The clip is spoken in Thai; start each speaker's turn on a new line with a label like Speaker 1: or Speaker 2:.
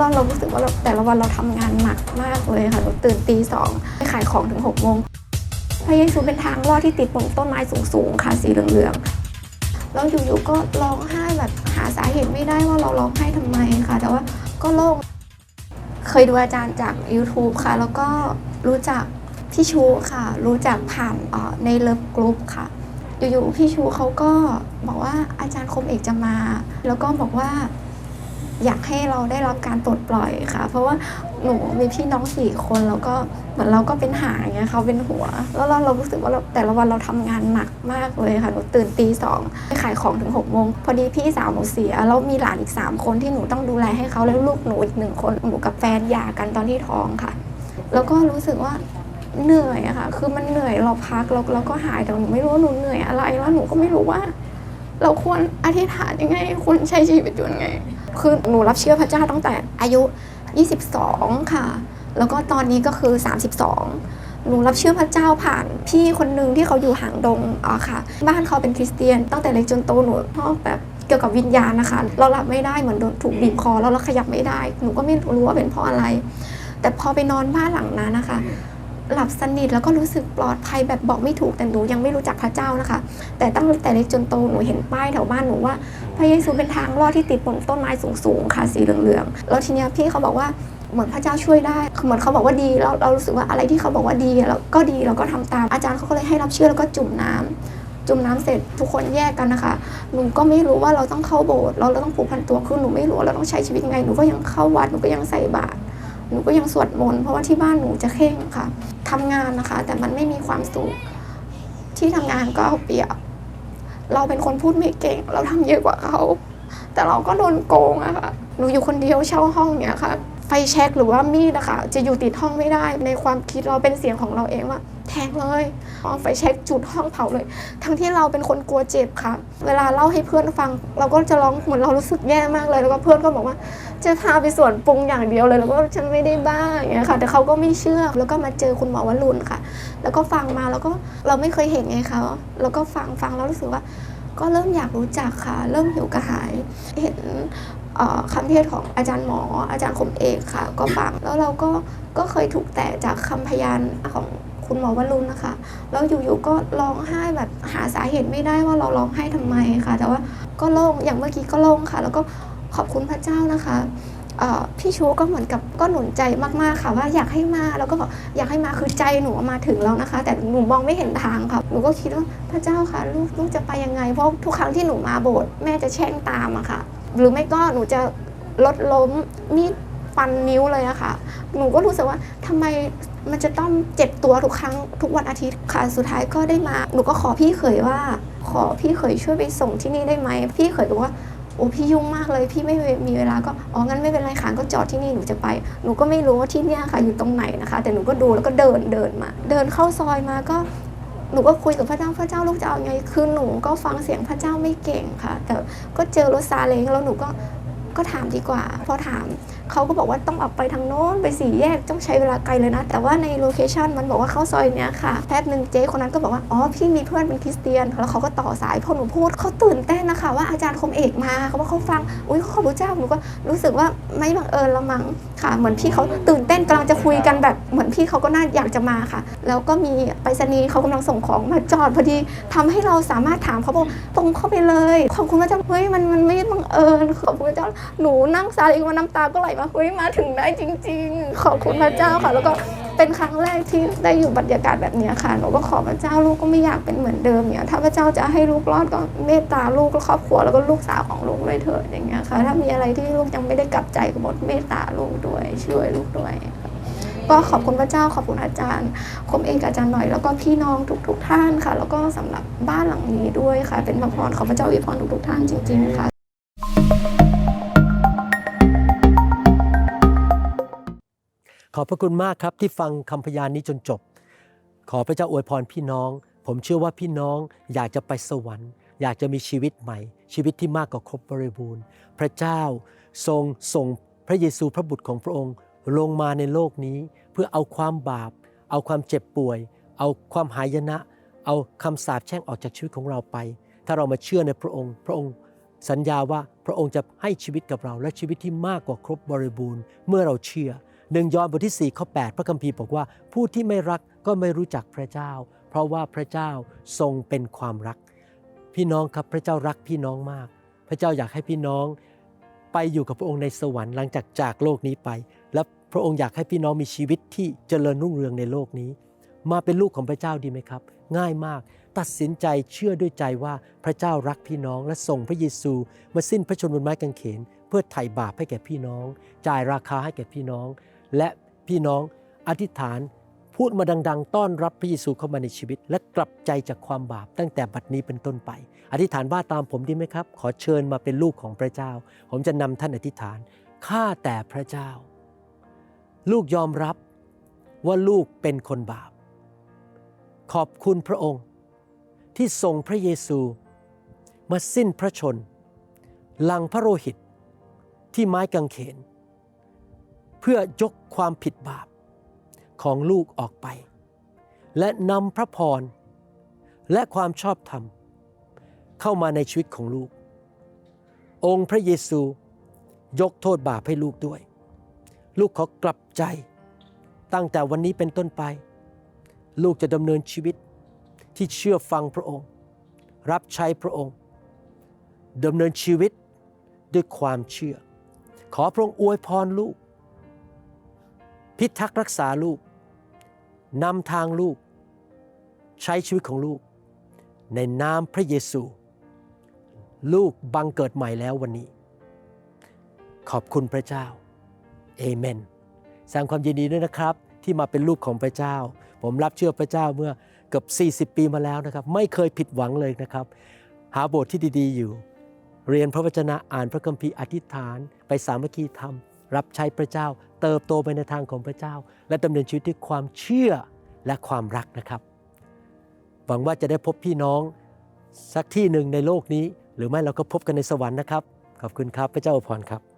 Speaker 1: เราเรารู้สึกว่าเราแต่ละวันเราทำงานหนักมากเลยค่ะเราตื่นตีสองไปขายของถึงหกโมงพระเยซูเป็นทางลอดที่ติดบนต้นไม้สูงๆค่ะสีเหลืองๆแล้วอยู่ๆก็ร้องไห้แบบหาสาเหตุไม่ได้ว่าเราร้องไห้ทำไมค่ะ แต่ว่าก็โล่งเคยดูอาจารย์จาก YouTube ค่ะ แล้วก็รู้จักพี่ชูค่ะ รู้จักผ่านออในเลิฟกรุ๊ปค่ะ อยู่ๆพี่ชูเขาก็บอกว่าอาจารย์คมเอกจะมา แล้วก็บอกว่า อยากให้เราได้รับการปลดปล่อยค่ะ เพราะว่าหนูมีพี่น้องสี่คนแล้วก็เหมือนเราก็เป็นหางอย่างเงี้ยเขาเป็นหัว แล้วเราเรารู้สึกว่าเราแต่ละวันเราทำงานหนักมากเลยค่ะหนูตื่นตีสองไปขายของถึงหกโมงพอดีพี่สาวหนูเสียแล้วมีหลานอีกสามคนที่หนูต้องดูแลให้เขาแล้วลูกหนูอีกหนึ่งคนหนูกับแฟนหย่ากันตอนที่ท้องค่ะ แล้วก็รู้สึกว่าเหนื่อยอะค่ะ คือมันเหนื่อยเราพักเราเราก็หายแต่หนูไม่รู้ว่าหนูเหนื่อยอะไรแล้วหนูก็ไม่รู้ว่า เราควรอธิษฐานยังไงควรใช้ชีวิตอยู่ยังไง คือหนูรับเชื่อพระเจ้าตั้งแต่อายุ 22 ค่ะ แล้วก็ตอนนี้ก็คือ 32 หนูรับเชื่อพระเจ้าผ่านพี่คนหนึ่งที่เขาอยู่หางดงอะค่ะ บ้านเขาเป็นคริสเตียน ตั้งแต่เล็กจนโตหนูชอบแบบเกี่ยวกับวิญญาณนะคะ เราหลับไม่ได้เหมือนโดนถูกบีบคอแล้วเราขยับไม่ได้ หนูก็ไม่รู้ว่าเป็นเพราะอะไร แต่พอไปนอนบ้านหลังนั้นนะคะ หลับสนิทแล้วก็รู้สึกปลอดภัยแบบบอกไม่ถูกแต่หนูยังไม่รู้จักพระเจ้านะคะ แต่ตั้งแต่เล็กจนโตหนูเห็นป้ายแถวบ้านหนูว่าพระเยซูเป็นทางลอดที่ติดบนต้นไม้สูงๆค่ะสีเหลืองๆแล้วทีเนี้ยพี่เขาบอกว่าเหมือนพระเจ้าช่วยได้ เหมือนเขาบอกว่าดีเราเรารู้สึกว่าอะไรที่เขาบอกว่าดีเราก็ดีเราก็ทำตามอาจารย์เขาก็เลยให้รับเชื่อแล้วก็จุ่มน้ำจุ่มน้ำเสร็จทุกคนแยกกันนะคะ หนูก็ไม่รู้ว่าเราต้องเข้าโบสถ์เราเราต้องผูกพันตัวคือหนูไม่รู้ว่าเราต้องใช้ชีวิตยังไงหนูก็ยังเข้าวัดหนูก็ยังใส่บาตร หนูก็ยังสวดมนต์เพราะว่าที่บ้านหนูจะเข่งค่ะทำงานนะคะ แต่มันไม่มีความสุขที่ทำงานก็เอาเปรียบ เราเป็นคนพูดไม่เก่ง เราทำเยอะกว่าเขา แต่เราก็โดนโกงอะค่ะหนูอยู่คนเดียวเช่าห้องเนี้ยค่ะ ไฟแช็กหรือว่ามีดอะค่ะจะอยู่ติดห้องไม่ได้ ในความคิดเราเป็นเสียงของเราเองว่าแทงเลยเอาไฟแช็กจุดห้องเผาเลย ทั้งที่เราเป็นคนกลัวเจ็บค่ะ เวลาเล่าให้เพื่อนฟัง เราก็จะร้องเหมือนเรารู้สึกแย่มากเลย แล้วก็เพื่อนก็บอกว่า จะพาไปสวนปรุงอย่างเดียวเลยแล้วก็ฉันไม่ได้บ้าอย่างเงี้ยค่ะ แต่เขาก็ไม่เชื่อแล้วก็มาเจอคุณหมอวรุณค่ะ แล้วก็ฟังมาแล้วก็เราไม่เคยเห็นไงคะแล้วก็ฟังฟังแล้วรู้สึกว่า ก็เริ่มอยากรู้จักค่ะ เริ่มหิวกระหายเห็นคำเทศของอาจารย์หมออาจารย์คมเอกค่ะ ก็ฟังแล้วเราก็ก็เคยถูกแตะจากคำพยานของคุณหมอวรุณนะคะ แล้วอยู่ๆก็ร้องไห้แบบหาสาเหตุไม่ได้ว่าเราร้องไห้ทำไมค่ะ แต่ว่าก็โล่งอย่างเมื่อกี้ก็โล่งค่ะ แล้วก็ ขอบคุณพระเจ้านะคะพี่ชูก็เหมือนกับก็หนุนใจมากๆค่ะ ว่าอยากให้มาแล้วก็บอกอยากให้มาคือใจหนูมาถึงแล้วนะคะ แต่หนูมองไม่เห็นทางค่ะหนูก็คิดว่าพระเจ้าค่ะ ลูกลูกจะไปยังไง เพราะทุกครั้งที่หนูมาโบสถ์แม่จะแช่งตามอะค่ะ หรือไม่ก็หนูจะรถล้มมีดฟันนิ้วเลยอะค่ะ หนูก็รู้สึกว่าทำไมมันจะต้องเจ็บตัวทุกครั้งทุกวันอาทิตย์ค่ะสุดท้ายก็ได้มา หนูก็ขอพี่เขยว่า ขอพี่เขยช่วยไปส่งที่นี่ได้ไหมพี่เขยบอกว่า โอ้พี่ยุ่งมากเลยพี่ไม่มีเวลาก็อ๋องั้นไม่เป็นไรค่ะก็จอดที่นี่หนูจะไป หนูก็ไม่รู้ว่าที่เนี่ยค่ะอยู่ตรงไหนนะคะ แต่หนูก็ดูแล้วก็เดินเดินมา เดินเข้าซอยมาก็หนูก็คุยกับพระเจ้าพระเจ้าลูกจะเอาไงคือหนูก็ฟังเสียงพระเจ้าไม่เก่งค่ะ แต่ก็เจอรถซาเล้งแล้วหนูก็ก็ถามดีกว่าพอถาม เขาก็บอกว่าต้องออกไปทางโน้นไปสี่แยกต้องใช้เวลาไกลเลยนะ แต่ว่าในโลเคชันมันบอกว่าเข้าซอยเนี้ยค่ะแป๊บหนึ่งเจ๊คนนั้นก็บอกว่าอ๋อพี่มีเพื่อนเป็นคริสเตียน แล้วเขาก็ต่อสายพอหนูพูดเขาตื่นเต้นนะคะว่าอาจารย์คมเอกมาเขาว่าเขาฟังอุ้ยขอบพระเจ้าหนูก็รู้สึกว่าไม่บังเอิญละมั้งค่ะ เหมือนพี่เขาตื่นเต้นกำลังจะคุยกันแบบเหมือนพี่เขาก็น่าอยากจะมาค่ะ แล้วก็มีไปรษณีย์เขากำลังส่งของมาจอดพอดีทำให้เราสามารถถามเขาบอกตรงเข้าไปเลยขอบคุณพระเจ้าเฮ้ยมันมันไม่บังเอิญขอบคุณพระเจ้าหนูนั่งซาเล้งมาน้ำตาก็ไหลมาเฮ้ยมาถึงได้จริง ๆ ขอบคุณพระเจ้าค่ะ แล้วก็เป็นครั้งแรกที่ได้อยู่บรรยากาศแบบเนี้ยค่ะหนูก็ขอพระเจ้าลูกก็ไม่อยากเป็นเหมือนเดิมเนี่ยถ้าพระเจ้าจะให้ลูกรอดก็เมตตาลูกและครอบครัวแล้วก็ลูกสาวของลูกเลยเถิดอย่างเงี้ยค่ะ ถ้ามีอะไรที่ลูกยังไม่ได้กลับใจก็หมดเมตตาลูกด้วยช่วยลูกด้วยค่ะก็ขอบคุณพระเจ้าขอบคุณอาจารย์คมเองกับอาจารย์หน่อยแล้วก็พี่น้องทุกๆท่านค่ะ แล้วก็สำหรับบ้านหลังนี้ด้วยค่ะ เป็นพระพรของพระเจ้าอวยพรทุกๆท่านจริง ๆ ค่ะ
Speaker 2: ขอบพระคุณมากครับที่ฟังคำพยานนี้จนจบ ขอพระเจ้าอวยพรพี่น้อง ผมเชื่อว่าพี่น้องอยากจะไปสวรรค์ อยากจะมีชีวิตใหม่ ชีวิตที่มากกว่าครบบริบูรณ์ พระเจ้าทรงส่งพระเยซูพระบุตรของพระองค์ ลงมาในโลกนี้ เพื่อเอาความบาป เอาความเจ็บป่วย เอาความหายนะ เอาคำสาปแช่งออกจากชีวิตของเราไป ถ้าเรามาเชื่อในพระองค์ พระองค์สัญญาว่าพระองค์จะให้ชีวิตกับเราและชีวิตที่มากกว่าครบบริบูรณ์ เมื่อเราเชื่อ หนึ่งยอห์นบทที่4ข้อ8พระคัมภีร์บอกว่าผู้ที่ไม่รักก็ไม่รู้จักพระเจ้า เพราะว่าพระเจ้าทรงเป็นความรัก พี่น้องครับพระเจ้ารักพี่น้องมาก พระเจ้าอยากให้พี่น้องไปอยู่กับพระองค์ในสวรรค์หลังจากจากโลกนี้ไป และพระองค์อยากให้พี่น้องมีชีวิตที่เจริญรุ่งเรืองในโลกนี้ มาเป็นลูกของพระเจ้าดีไหมครับ ง่ายมากตัดสินใจเชื่อด้วยใจว่าพระเจ้ารักพี่น้องและส่งพระเยซูมาสิ้นพระชนม์บนไม้กางเขน เพื่อไถ่บาปให้แก่พี่น้อง จ่ายราคาให้แก่พี่น้อง และพี่น้องอธิษฐานพูดมาดัง ๆ ต้อนรับพระเยซูเข้ามาในชีวิต และกลับใจจากความบาปตั้งแต่บัดนี้เป็นต้นไป อธิษฐานว่าตามผมดีไหมครับ ขอเชิญมาเป็นลูกของพระเจ้า ผมจะนำท่านอธิษฐานข้าแต่พระเจ้า ลูกยอมรับว่าลูกเป็นคนบาป ขอบคุณพระองค์ ที่ส่งพระเยซูมาสิ้นพระชน ลังพระโลหิตที่ไม้กางเขน เพื่อยกความผิดบาปของลูกออกไป และนำพระพร และความชอบธรรม เข้ามาในชีวิตของลูก องค์พระเยซูยกโทษบาปให้ลูกด้วย ลูกขอกลับใจ ตั้งแต่วันนี้เป็นต้นไป ลูกจะดำเนินชีวิตที่เชื่อฟังพระองค์ รับใช้พระองค์ดำเนินชีวิตด้วยความเชื่อ ขอพระองค์อวยพรลูก พิทักษ์รักษาลูกนำทางลูก ใช้ชีวิตของลูก ในนามพระเยซู ลูกบังเกิดใหม่แล้ววันนี้ ขอบคุณพระเจ้าเอเมนแสดงความยินดีด้วยนะครับ ที่มาเป็นลูกของพระเจ้า ผมรับเชื่อพระเจ้าเมื่อเกือบ40 ปีมาแล้วนะครับ ไม่เคยผิดหวังเลยนะครับ หาโบสถ์ที่ดีๆอยู่ เรียนพระวจนะอ่านพระคัมภีร์อธิษฐาน ไปสามัคคีธรรม รับใช้พระเจ้า เติบโตไปในทางของพระเจ้า และดำเนินชีวิตด้วยความเชื่อและความรักนะครับ หวังว่าจะได้พบพี่น้องสักที่หนึ่งในโลกนี้ หรือไม่เราก็พบกันในสวรรค์นะครับ ขอบคุณครับพระเจ้าอวยพรครับ